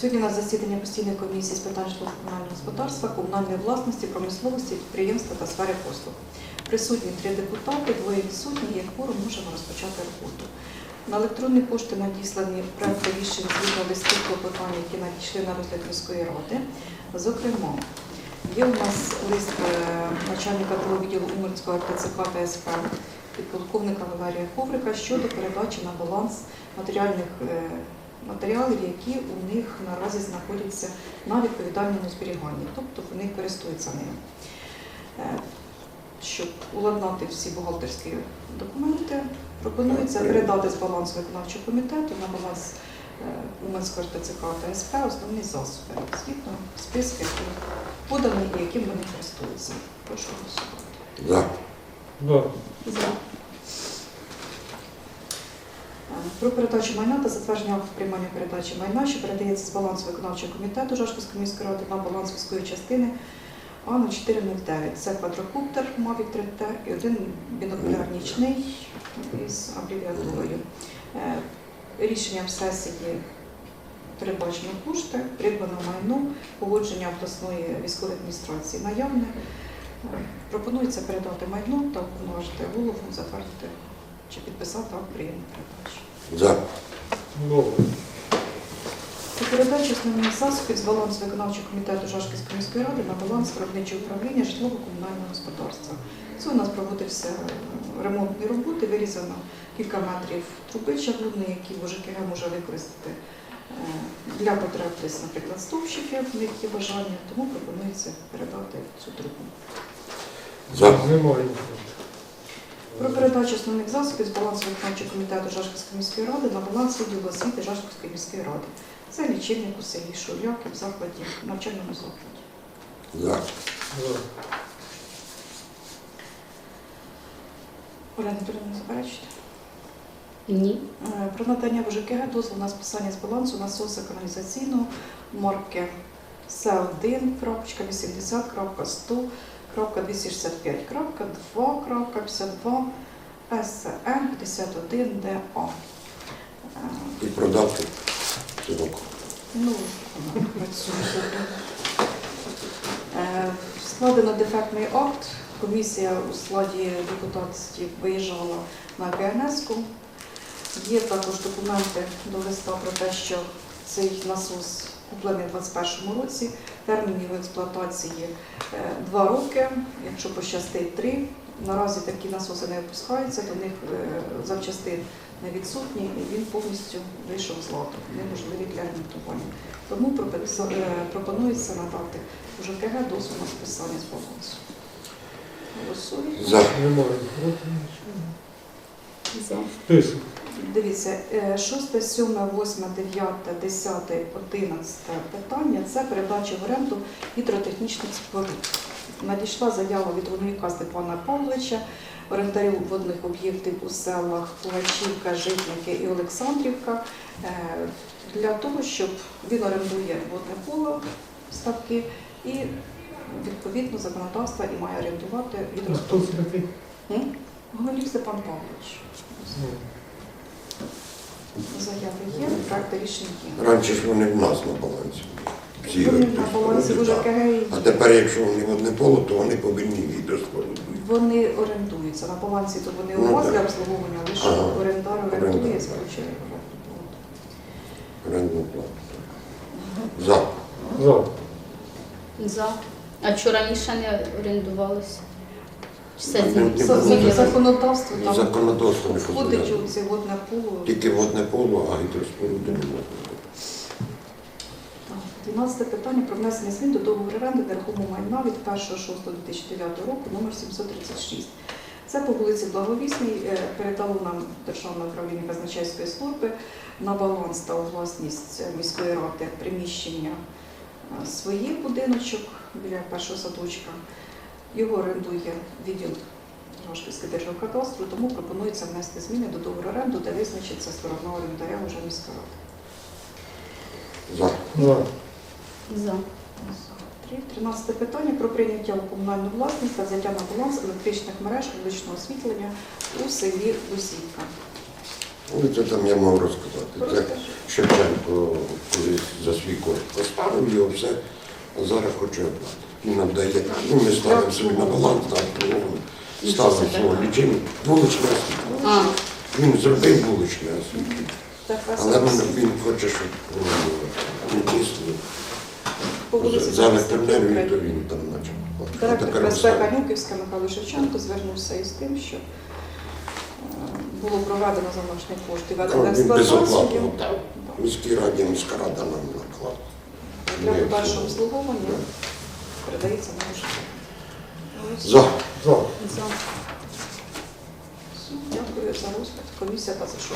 Сьогодні у нас засідання постійної комісії з питань житлово-комунального господарства, комунальної власності, промисловості, підприємства та сфери послуг. Присутні три депутати, двоє відсутні, є кворум, можемо розпочати роботу. На електронні пошти надіслані проекти рішень згідно листів клопотань, які надійшли на розгляд міської ради. Зокрема, є у нас лист е, начальника відділу Умерського РТЦК та СП підполковника Валерія Коврика щодо передачі на баланс матеріальних е, матеріалів, які у них наразі знаходяться на відповідальному зберіганні, тобто вони користуються ними. Е, Щоб уладнати всі бухгалтерські документи, пропонується передати з балансу виконавчого комітету на баланс е, Уманського РТЦК та СП основні засоби, згідно списки, які подані і яким вони користуються. Прошу голосувати. За. Да. За. Про передачу майна та затвердження приймання передачі майна, що передається з балансу виконавчого комітету Жашківської міської ради на баланс міської частини А0409. Це квадрокоптер Mavic 3T і один бінокуляр нічний із абревіатурою. Е, Рішенням сесії передбачено кошти, придбано майно, погодження обласної військової адміністрації наявне. Е, Пропонується передати майно та уповноважити голову затвердити чи підписати акт прийому передачі. За. Про передачу основних засобів з балансу виконавчого комітету Жашківської міської ради на баланс виробничого управління житлово-комунального господарства. Це у нас проводився е, ремонтні роботи, вирізано кілька метрів труби чавунної, які ЖКГ може використати е, для потреб десь, наприклад, стовпчиків, в них є бажання, тому пропонується передати цю трубу. За. Немає. Про передачу основних засобів з балансу виконавчого комітету Жашківської міської ради на баланс відділу освіти Жашківської міської ради. Це лічильник у селі Шуляки в закладі, в навчальному закладі. За. За. Олена Петрівна, заперечите? Ні. Е, Про надання в ЖКГ дозволу на списання з балансу насосу каналізаційного марки С1.80.100.265.2.52 СМ 51 ДА. І продати цього. Ну, вона працює. Е, Складено дефектний акт. Комісія у складі депутатів виїжджала на КНС-ку. Є також документи до листа про те, що цей насос куплений у 2021 році. Термін його експлуатації 2 роки, якщо пощастить 3. Наразі такі насоси не випускаються, до них е, запчастин не відсутні, і він повністю вийшов з ладу, неможливі для ремонтування. Тому е, пропонується надати у ЖКГ дозвіл на списання з балансу. Голосуємо. За. Дивіться, е, 6, 7, 8, 9, 10, 11 питання це передача в оренду гідротехнічних споруд. Надійшла заява від Воловіка Степана Павловича, орендарів водних об'єктів у селах Пугачівка, Житники і Олександрівка, е, для того, щоб він орендує водне поло ставки і відповідно законодавства і має орендувати А Голів Степан Павлович. Заяви є, проекти рішення є. Раніше ж вони в нас на балансі. Всі Вони на балансі споруди, в так. ЖКГ А тепер, якщо вони в одне поле, то вони повинні гідроспоруду. вони орендуються. На балансі то вони Ну, у вас так. для обслуговування, лише Ага. орендар орендує, Орендар. сполучає. Орендну плату. За. За. За. А що раніше не орендувалося? Це Ну, не За- було. за- Законодавство там законодавство не входить дозволяє. у це водне поло. Тільки водне поле, а гідроспоруди не можна. Так, 12 питання про внесення змін до договору оренди нерухомого майна від 1.6.2009 року номер 736. Це по вулиці Благовісній е, передало нам Державне управління казначейської служби на баланс та у власність е, міської ради приміщення е, своє будиночок біля першого садочка. Його орендує відділ Рашківського державного кадастру, тому пропонується внести зміни до договору оренду, де визначиться сторона орендаря вже міська рада. За. За. За. 13 питання про прийняття у комунальну власність та взяття на баланс електричних мереж вуличного освітлення у селі Лусівка. Ну, це там я мав розказати. Це. Шевченко колись за свій кошт поставив його все, а зараз хоче оплатити. Він віддає, ну ми ставимо собі на баланс, на ставимо свого лічильника, вуличне освітлення. Він зробив вуличне освітлення. Але він, він хоче, щоб не дійсно по вулиці за електроенергію, то він там наче. Директор Тепер безпека. Нюківська Михайло Шевченко звернувся із тим, що е, було проведено за кошти Ну, Він безоплатно дав. Міській раді, міська рада нам наклала. для подальшого обслуговування передається на. За. За. за. Дякую за розгляд. Комісія та за що.